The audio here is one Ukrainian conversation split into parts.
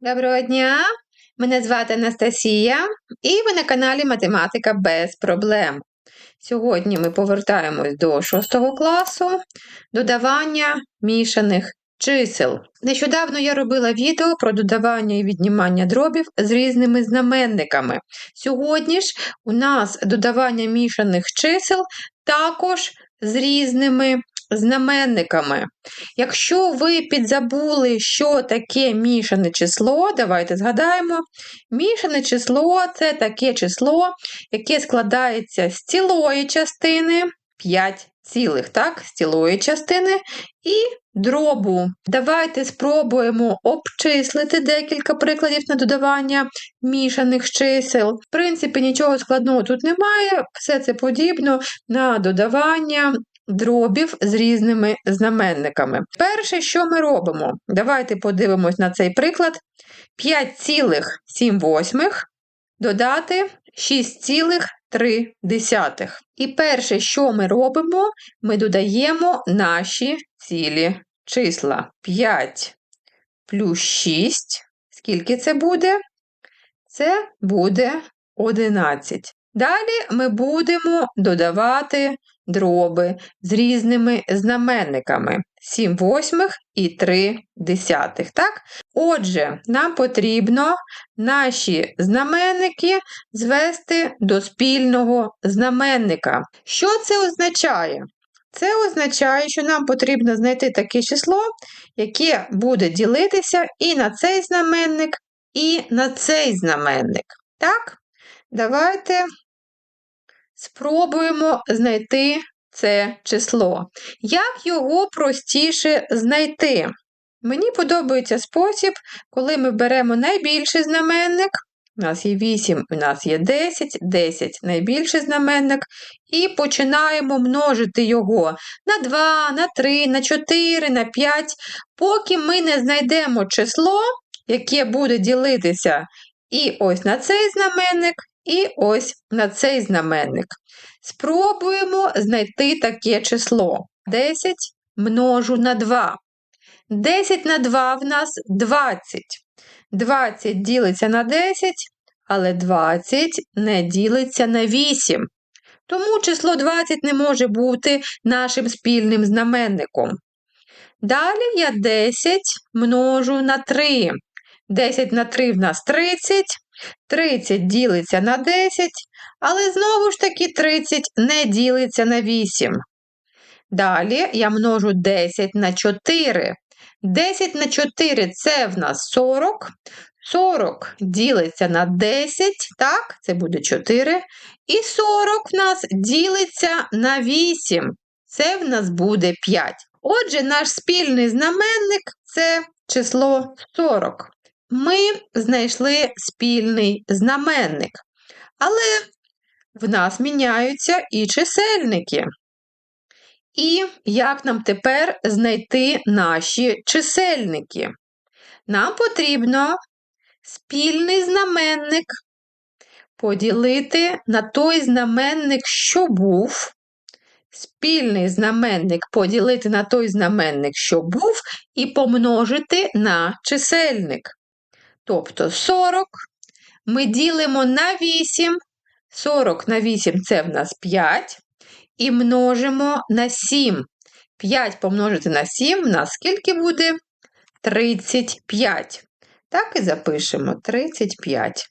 Доброго дня! Мене звати Анастасія, і ви на каналі Математика без проблем. Сьогодні ми повертаємось до 6 класу додавання мішаних чисел. Нещодавно я робила відео про додавання і віднімання дробів з різними знаменниками. Сьогодні ж у нас додавання мішаних чисел також з різними знаменниками. Якщо ви підзабули, що таке мішане число, давайте згадаємо. Мішане число це таке число, яке складається з цілої частини 5 цілих, так, з цілої частини і дробу. Давайте спробуємо обчислити декілька прикладів на додавання мішаних чисел. В принципі, нічого складного тут немає, все це подібно на додавання дробів з різними знаменниками. Перше, що ми робимо? Давайте подивимось на цей приклад: 5,7 додати 6,3. І перше, що ми робимо, ми додаємо наші цілі числа. 5 плюс 6. Скільки це буде? Це буде 11. Далі ми будемо додавати дроби з різними знаменниками 7 восьмих і 3 десятих. Так? Отже, нам потрібно наші знаменники звести до спільного знаменника. Що це означає? Це означає, що нам потрібно знайти таке число, яке буде ділитися і на цей знаменник, і на цей знаменник. Так? Давайте Спробуємо знайти це число. Як його простіше знайти? Мені подобається спосіб, коли ми беремо найбільший знаменник. У нас є 8, у нас є 10, 10 найбільший знаменник, і починаємо множити його на 2, на 3, на 4, на 5, поки ми не знайдемо число, яке буде ділитися і ось на цей знаменник, і ось на цей знаменник. Спробуємо знайти таке число. 10 множу на 2. 10 на 2 в нас 20. 20 ділиться на 10, але 20 не ділиться на 8. Тому число 20 не може бути нашим спільним знаменником. Далі я 10 множу на 3. 10 на 3 в нас 30, 30 ділиться на 10, але знову ж таки 30 не ділиться на 8. Далі я множу 10 на 4. 10 на 4 це в нас 40. 40 ділиться на 10, так, це буде 4. І 40 в нас ділиться на 8. Це в нас буде 5. Отже, наш спільний знаменник це число 40 ми знайшли спільний знаменник, але в нас міняються і чисельники. І як нам тепер знайти наші чисельники? Нам потрібно спільний знаменник поділити на той знаменник, що був. Спільний знаменник поділити на той знаменник, що був, і помножити на чисельник. Тобто 40 ми ділимо на 8, 40 на 8 це в нас 5, і множимо на 7. 5 помножити на 7 в нас скільки буде? 35. Так і запишемо 35.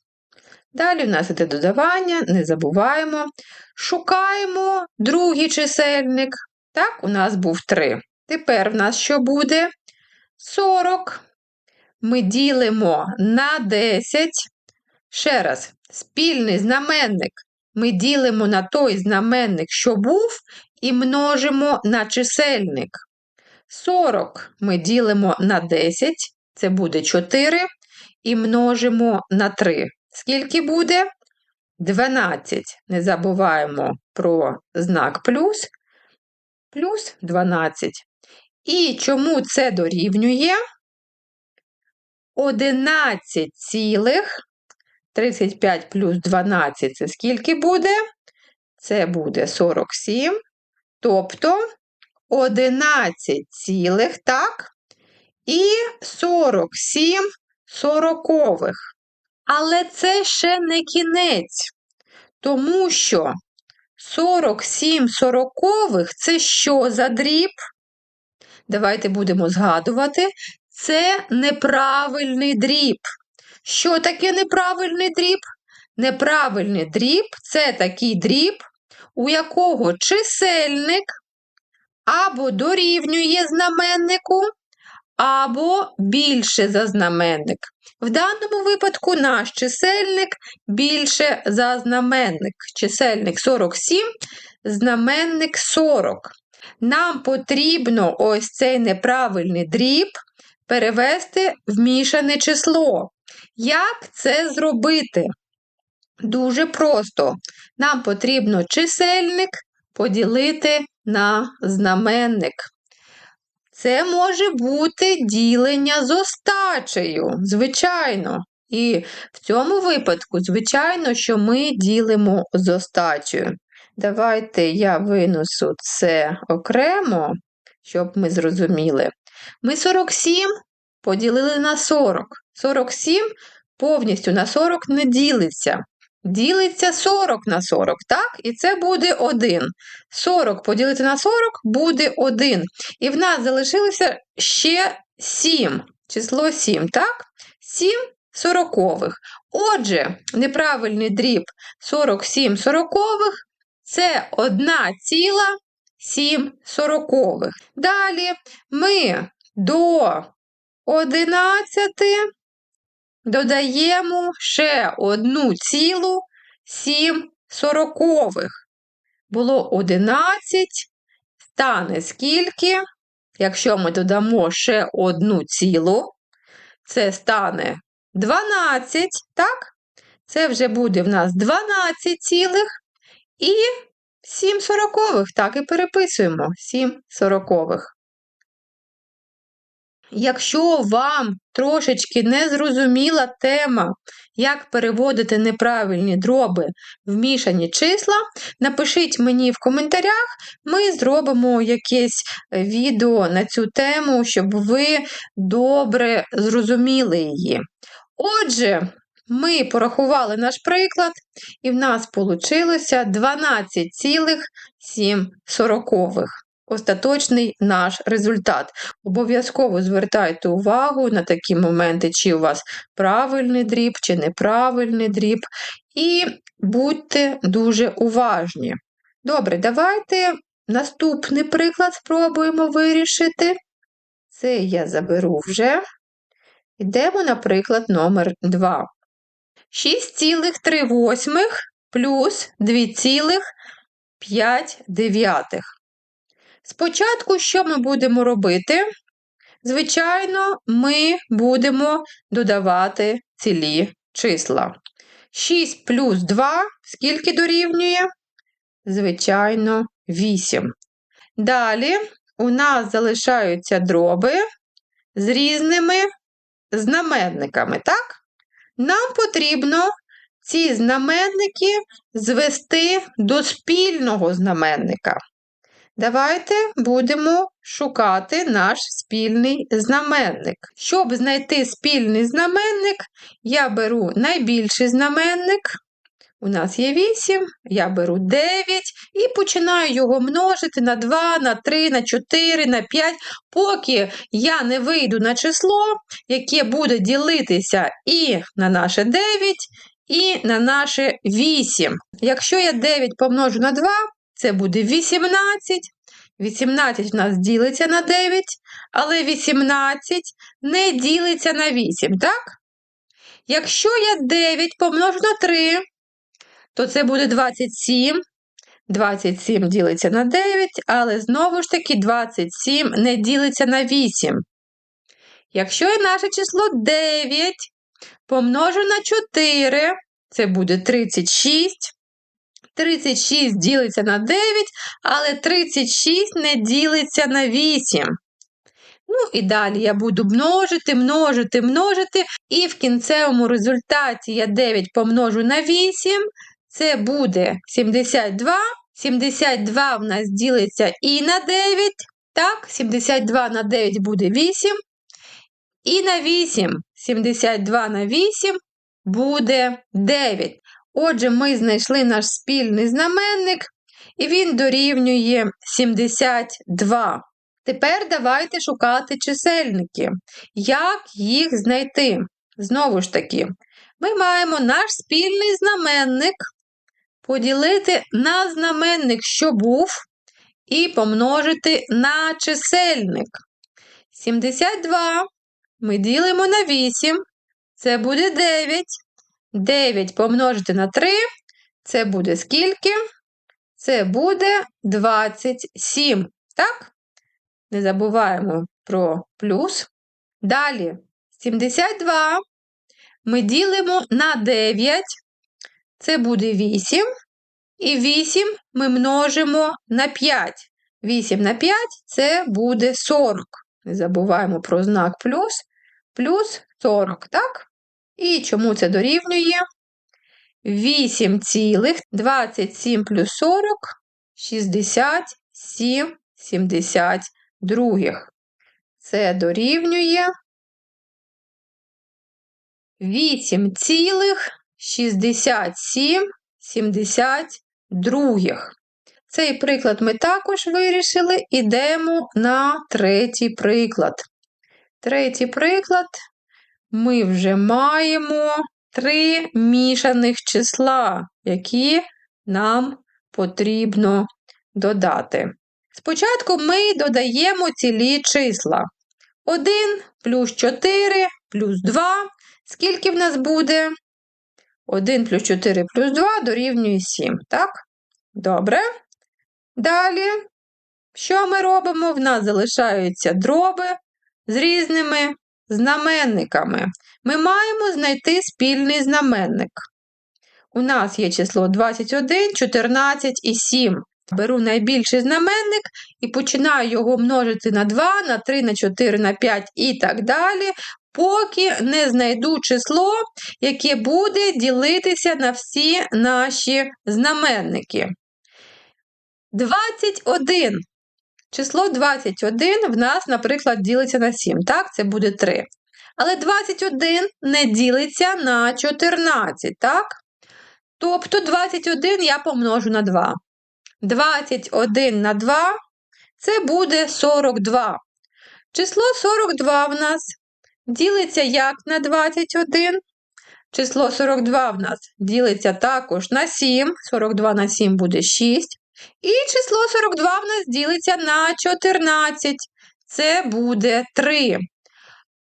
Далі в нас іде додавання, не забуваємо. Шукаємо другий чисельник. Так, у нас був 3. Тепер в нас що буде? 40 ми ділимо на 10. Ще раз, спільний знаменник ми ділимо на той знаменник, що був, і множимо на чисельник. 40 ми ділимо на 10, це буде 4, і множимо на 3. Скільки буде? 12. Не забуваємо про знак плюс, плюс 12. І чому це дорівнює? 11 цілих 35 плюс 12 це скільки буде? Це буде 47. Тобто 11 цілих, так? І 47 сорокових. Але це ще не кінець, тому що 47 сорокових це що за дріб? Давайте будемо згадувати. Це неправильний дріб. Що таке неправильний дріб? Неправильний дріб це такий дріб, у якого чисельник або дорівнює знаменнику, або більше за знаменник. В даному випадку наш чисельник більше за знаменник. Чисельник 47, знаменник 40. Нам потрібно ось цей неправильний дріб перевести в мішане число. Як це зробити? Дуже просто. Нам потрібно чисельник поділити на знаменник. Це може бути ділення з остачею, звичайно. І в цьому випадку, звичайно, що ми ділимо з остачею. Давайте я винесу це окремо, щоб ми зрозуміли. Ми 47 поділили на 40. 47 повністю на 40 не ділиться. Ділиться 40 на 40, так? І це буде 1. 40 поділити на 40 буде 1. І в нас залишилося ще 7. Число 7, так? 7 сорокових. Отже, неправильний дріб 47 сорокових це 1,7 сорокових. Далі ми до 11 додаємо ще 1,7 сорокових. Було 11, стане скільки? Якщо ми додамо ще одну цілу, це стане 12, так? Це вже буде в нас 12 цілих і 7 сорокових. Так і переписуємо 7 сорокових. Якщо вам трошечки не зрозуміла тема, як переводити неправильні дроби в мішані числа, напишіть мені в коментарях, ми зробимо якесь відео на цю тему, щоб ви добре зрозуміли її. Отже, ми порахували наш приклад, і в нас вийшло 12,7 остаточний наш результат. Обов'язково звертайте увагу на такі моменти, чи у вас правильний дріб, чи неправильний дріб, і будьте дуже уважні. Добре, давайте наступний приклад спробуємо вирішити. Це я заберу вже. Йдемо, наприклад, номер 2. 6,3 плюс 2,5. Спочатку, що ми будемо робити? Звичайно, ми будемо додавати цілі числа. 6 плюс 2, скільки дорівнює? Звичайно, 8. Далі у нас залишаються дроби з різними знаменниками, так? Нам потрібно ці знаменники звести до спільного знаменника. Давайте будемо шукати наш спільний знаменник. Щоб знайти спільний знаменник, я беру найбільший знаменник. У нас є 8, я беру 9 і починаю його множити на 2, на 3, на 4, на 5, поки я не вийду на число, яке буде ділитися і на наше 9, і на наше 8. Якщо я 9 помножу на 2, це буде 18. 18 у нас ділиться на 9, але 18 не ділиться на 8, так? Якщо я 9 помножу на 3, то це буде 27. 27 ділиться на 9, але знову ж таки 27 не ділиться на 8. Якщо я наше число 9 помножу на 4, це буде 36. 36 ділиться на 9, але 36 не ділиться на 8. Ну, і далі я буду множити, множити, множити, і в кінцевому результаті я 9 помножу на 8, це буде 72. 72 в нас ділиться і на 9. Так, 72 на 9 буде 8. І на 8 72 на 8 буде 9. Отже, ми знайшли наш спільний знаменник, і він дорівнює 72. Тепер давайте шукати чисельники. Як їх знайти? Знову ж таки, ми маємо наш спільний знаменник поділити на знаменник, що був, і помножити на чисельник. 72 ми ділимо на 8, це буде 9. 9 помножити на 3, це буде скільки? Це буде 27. Так? Не забуваємо про плюс. Далі 72 ми ділимо на 9, це буде 8. І 8 ми множимо на 5. 8 на 5 це буде 40. Не забуваємо про знак плюс. Плюс 40, так? І чому це дорівнює? 8 цілих 27 плюс 40 67 72. Це дорівнює 8 цілих 67 72. Цей приклад ми також вирішили. Ідемо на третій приклад. Третій приклад ми вже маємо три мішаних числа, які нам потрібно додати. Спочатку ми додаємо цілі числа. 1 плюс 4 плюс 2. Скільки в нас буде? 1 плюс 4 плюс 2 дорівнює 7, так? Добре. Далі, що ми робимо? В нас залишаються дроби з різними знаменниками. Ми маємо знайти спільний знаменник. У нас є число 21, 14 і 7. Беру найбільший знаменник і починаю його множити на 2, на 3, на 4, на 5 і так далі, поки не знайду число, яке буде ділитися на всі наші знаменники. 21. Число 21 в нас, наприклад, ділиться на 7. Так, це буде 3. Але 21 не ділиться на 14, так? Тобто 21 я помножу на 2. 21 на 2 це буде 42. Число 42 в нас ділиться як на 21. Число 42 в нас ділиться також на 7. 42 на 7 буде 6. І число 42 в нас ділиться на 14. Це буде 3.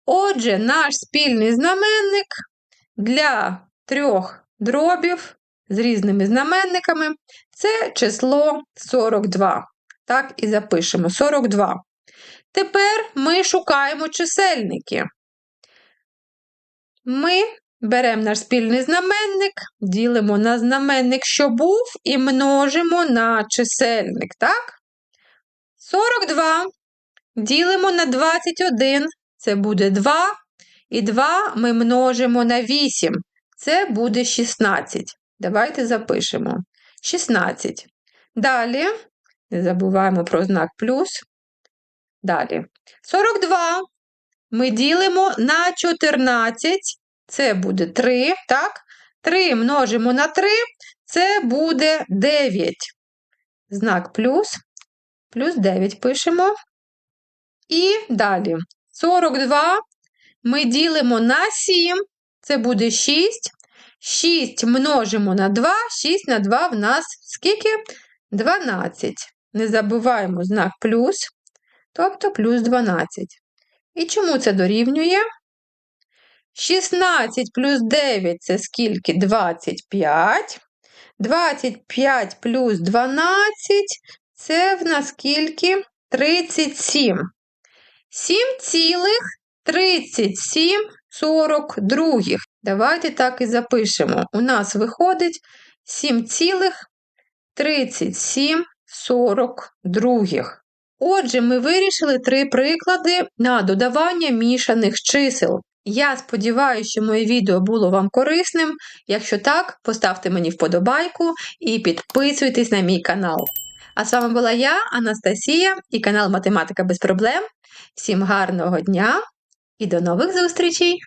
Отже, наш спільний знаменник для трьох дробів з різними знаменниками це число 42. Так, і запишемо 42. Тепер ми шукаємо чисельники. Ми беремо наш спільний знаменник, ділимо на знаменник, що був, і множимо на чисельник. Так? 42 ділимо на 21, це буде 2. І 2 ми множимо на 8, це буде 16. Давайте запишемо. 16. Далі, не забуваємо про знак плюс. Далі. 42 ми ділимо на 14, це буде 3, так? 3 множимо на 3, це буде 9. Знак плюс, плюс 9 пишемо. І далі 42 ми ділимо на 7, це буде 6. 6 множимо на 2, 6 на 2 в нас скільки? 12. Не забуваємо знак плюс, тобто плюс 12. І чому це дорівнює? 16 плюс 9 це скільки? 25. 25 плюс 12 це в нас скільки? 37. 7 цілих 37 42. Давайте так і запишемо. У нас виходить 7 цілих 37 42. Отже, ми вирішили три приклади на додавання мішаних чисел. Я сподіваюся, що моє відео було вам корисним. Якщо так, поставте мені вподобайку і підписуйтесь на мій канал. А з вами була я, Анастасія, і канал Математика без проблем. Всім гарного дня і до нових зустрічей!